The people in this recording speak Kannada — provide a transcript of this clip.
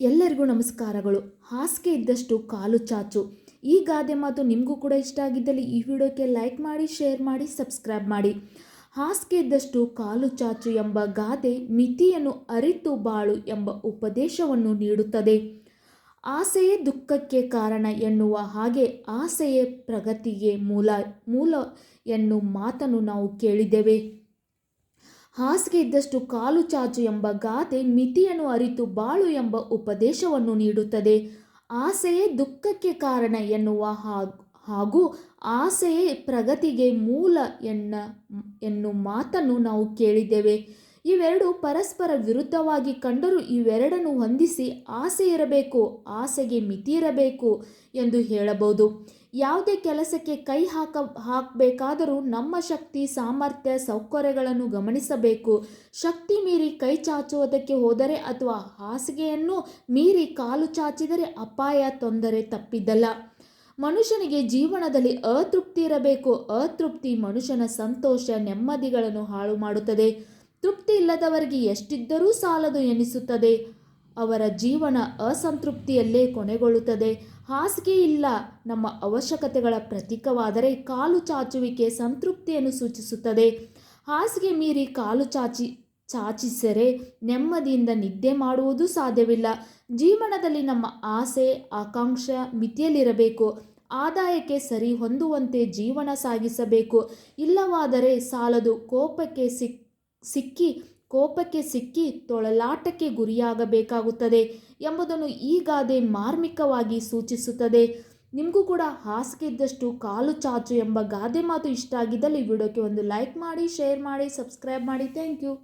ಎಲ್ಲರಿಗೂ ನಮಸ್ಕಾರಗಳು. ಹಾಸಿಗೆ ಇದ್ದಷ್ಟು ಕಾಲು ಚಾಚು. ಈ ಗಾದೆ ಮಾತು ನಿಮಗೂ ಕೂಡ ಇಷ್ಟ ಆಗಿದ್ದಲ್ಲಿ ಈ ವಿಡಿಯೋಕ್ಕೆ ಲೈಕ್ ಮಾಡಿ, ಶೇರ್ ಮಾಡಿ, ಸಬ್ಸ್ಕ್ರೈಬ್ ಮಾಡಿ. ಹಾಸಿಗೆ ಇದ್ದಷ್ಟು ಕಾಲು ಚಾಚು ಎಂಬ ಗಾದೆ ಮಿತಿಯನ್ನು ಅರಿತು ಬಾಳು ಎಂಬ ಉಪದೇಶವನ್ನು ನೀಡುತ್ತದೆ. ಆಸೆಯೇ ದುಃಖಕ್ಕೆ ಕಾರಣ ಎನ್ನುವ ಹಾಗೆ ಆಸೆಯೇ ಪ್ರಗತಿಗೆ ಮೂಲ ಮೂಲ ಎನ್ನುವ ಮಾತನ್ನು ನಾವು ಕೇಳಿದ್ದೇವೆ. ಹಾಸಿಗೆ ಇದ್ದಷ್ಟು ಕಾಲು ಚಾಚು ಎಂಬ ಗಾದೆ ಮಿತಿಯನ್ನು ಅರಿತು ಬಾಳು ಎಂಬ ಉಪದೇಶವನ್ನು ನೀಡುತ್ತದೆ. ಆಸೆಯೇ ದುಃಖಕ್ಕೆ ಕಾರಣ ಎನ್ನುವ ಹಾಗ್- ಆಸೆಯೇ ಪ್ರಗತಿಗೆ ಮೂಲ ಎನ್ನ, ಎನ್ನು ಮಾತನ್ನು ನಾವು ಕೇಳಿದ್ದೇವೆ. ಇವೆರಡು ಪರಸ್ಪರ ವಿರುದ್ಧವಾಗಿ ಕಂಡರೂ ಇವೆರಡನ್ನು ಹೊಂದಿಸಿ ಆಸೆ ಇರಬೇಕು, ಆಸೆಗೆ ಮಿತಿ ಇರಬೇಕು ಎಂದು ಹೇಳಬಹುದು. ಯಾವುದೇ ಕೆಲಸಕ್ಕೆ ಕೈ ಹಾಕ, ಹಾಕಬೇಕಾದರೂ ನಮ್ಮ ಶಕ್ತಿ, ಸಾಮರ್ಥ್ಯ, ಸೌಕರ್ಯಗಳನ್ನು ಗಮನಿಸಬೇಕು. ಶಕ್ತಿ ಮೀರಿ ಕೈ ಚಾಚುವುದಕ್ಕೆ ಹೋದರೆ ಅಥವಾ ಹಾಸಿಗೆಯನ್ನು ಮೀರಿ ಕಾಲು ಚಾಚಿದರೆ ಅಪಾಯ, ತೊಂದರೆ ತಪ್ಪಿದ್ದಲ್ಲ ಮನುಷ್ಯನಿಗೆ ಜೀವನದಲ್ಲಿ ಅತೃಪ್ತಿ ಇರಬೇಕು. ಅತೃಪ್ತಿ ಮನುಷ್ಯನ ಸಂತೋಷ, ನೆಮ್ಮದಿಗಳನ್ನು ಹಾಳು ಮಾಡುತ್ತದೆ. ತೃಪ್ತಿ ಇಲ್ಲದವರಿಗೆ ಎಷ್ಟಿದ್ದರೂ ಸಾಲದು ಎನಿಸುತ್ತದೆ. ಅವರ ಜೀವನ ಅಸಂತೃಪ್ತಿಯಲ್ಲೇ ಕೊನೆಗೊಳ್ಳುತ್ತದೆ. ಹಾಸಿಗೆ ಇಲ್ಲ. ನಮ್ಮ ಅವಶ್ಯಕತೆಗಳ ಪ್ರತೀಕವಾದರೆ ಕಾಲು ಚಾಚುವಿಕೆ ಸಂತೃಪ್ತಿಯನ್ನು ಸೂಚಿಸುತ್ತದೆ. ಹಾಸಿಗೆ ಮೀರಿ ಕಾಲು ಚಾಚಿ, ಚಾಚಿಸರೆ ನೆಮ್ಮದಿಯಿಂದ ನಿದ್ದೆ ಮಾಡುವುದು ಸಾಧ್ಯವಿಲ್ಲ. ಜೀವನದಲ್ಲಿ ನಮ್ಮ ಆಸೆ, ಆಕಾಂಕ್ಷೆ ಮಿತಿಯಲ್ಲಿರಬೇಕು. ಆದಾಯಕ್ಕೆ ಸರಿ ಹೊಂದುವಂತೆ ಜೀವನ ಸಾಗಿಸಬೇಕು. ಇಲ್ಲವಾದರೆ ಸಾಲದು ಕೋಪಕ್ಕೆ ಸಿಕ್, ಸಿಕ್ಕಿ ಕೋಪಕ್ಕೆ ಸಿಕ್ಕಿ ತೊಳಲಾಟಕ್ಕೆ ಗುರಿಯಾಗಬೇಕಾಗುತ್ತದೆ ಎಂಬುದನ್ನು ಈ ಗಾದೆ ಮಾರ್ಮಿಕವಾಗಿ ಸೂಚಿಸುತ್ತದೆ. ನಿಮಗೂ ಕೂಡ ಹಾಸಿಗೆ ಇದ್ದಷ್ಟು ಕಾಲು ಚಾಚು ಎಂಬ ಗಾದೆ ಮಾತು ಇಷ್ಟ ಆಗಿದ್ದಲ್ಲಿ ವಿಡಿಯೋಕ್ಕೆ ಒಂದು ಲೈಕ್ ಮಾಡಿ, ಶೇರ್ ಮಾಡಿ, ಸಬ್ಸ್ಕ್ರೈಬ್ ಮಾಡಿ. Thank you.